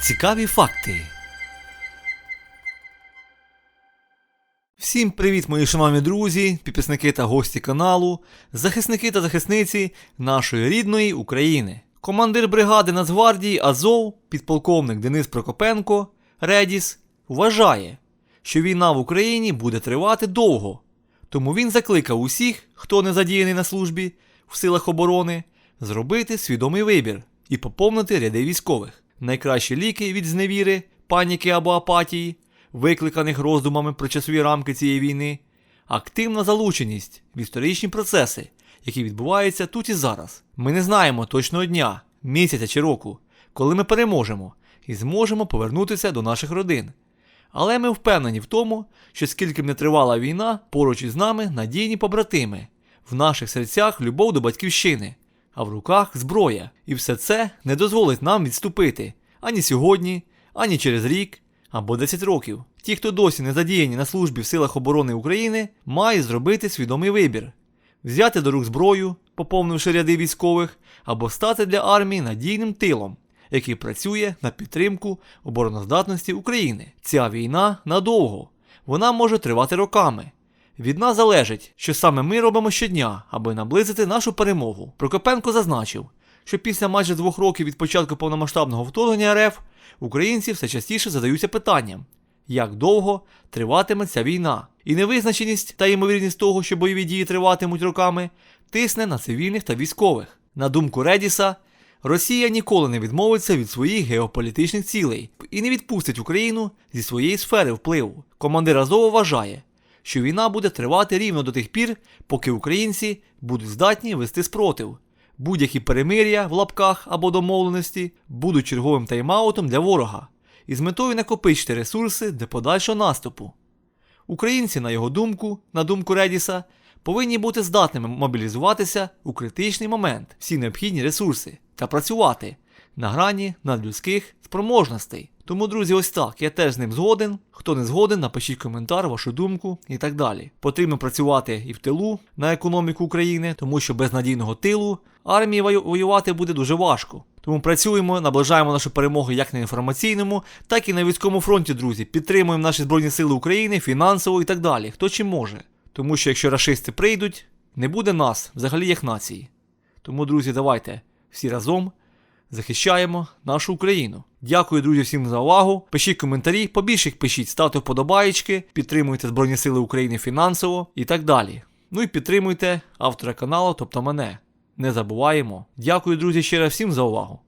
Цікаві факти. Всім привіт, мої шановні друзі, підписники та гості каналу, захисники та захисниці нашої рідної України. Командир бригади Нацгвардії Азов, підполковник Денис Прокопенко, Редіс, вважає, що війна в Україні буде тривати довго. Тому він закликав усіх, хто не задіяний на службі в силах оборони, зробити свідомий вибір і поповнити ряди військових. Найкращі ліки від зневіри, паніки або апатії, викликаних роздумами про часові рамки цієї війни, активна залученість в історичні процеси, які відбуваються тут і зараз. Ми не знаємо точного дня, місяця чи року, коли ми переможемо і зможемо повернутися до наших родин. Але ми впевнені в тому, що скільки б не тривала війна, поруч із нами надійні побратими, в наших серцях любов до батьківщини, а в руках зброя. І все це не дозволить нам відступити ані сьогодні, ані через рік або 10 років. Ті, хто досі не задіяні на службі в силах оборони України, мають зробити свідомий вибір: взяти до рук зброю, поповнивши ряди військових, або стати для армії надійним тилом, який працює на підтримку обороноздатності України. Ця війна надовго, вона може тривати роками. Від нас залежить, що саме ми робимо щодня, аби наблизити нашу перемогу. Прокопенко зазначив, що після майже двох років від початку повномасштабного вторгнення РФ українці все частіше задаються питанням, як довго триватиме ця війна. І невизначеність та ймовірність того, що бойові дії триватимуть роками, тисне на цивільних та військових. На думку Редіса, Росія ніколи не відмовиться від своїх геополітичних цілей і не відпустить Україну зі своєї сфери впливу. Командир Азова вважає, що війна буде тривати рівно до тих пір, поки українці будуть здатні вести спротив. Будь-які перемир'я в лапках або домовленості будуть черговим тайм-аутом для ворога із метою накопичити ресурси для подальшого наступу. Українці, на його думку, на думку Редіса, повинні бути здатними мобілізуватися у критичний момент всі необхідні ресурси та працювати на грані надлюдських спроможностей. Тому, друзі, ось так. Я теж з ним згоден. Хто не згоден, напишіть коментар, вашу думку і так далі. Потрібно працювати і в тилу на економіку України, тому що без надійного тилу армії воювати буде дуже важко. Тому працюємо, наближаємо нашу перемогу як на інформаційному, так і на військовому фронті, друзі. Підтримуємо наші Збройні Сили України фінансово і так далі. Хто чим може. Тому що якщо рашисти прийдуть, не буде нас взагалі як нації. Тому, друзі, давайте всі разом захищаємо нашу Україну. Дякую, друзі, всім за увагу. Пишіть коментарі, побільше їх пишіть, ставте вподобаєчки, підтримуйте Збройні Сили України фінансово і так далі. Ну і підтримуйте автора каналу, тобто мене. Не забуваємо. Дякую, друзі, ще раз всім за увагу.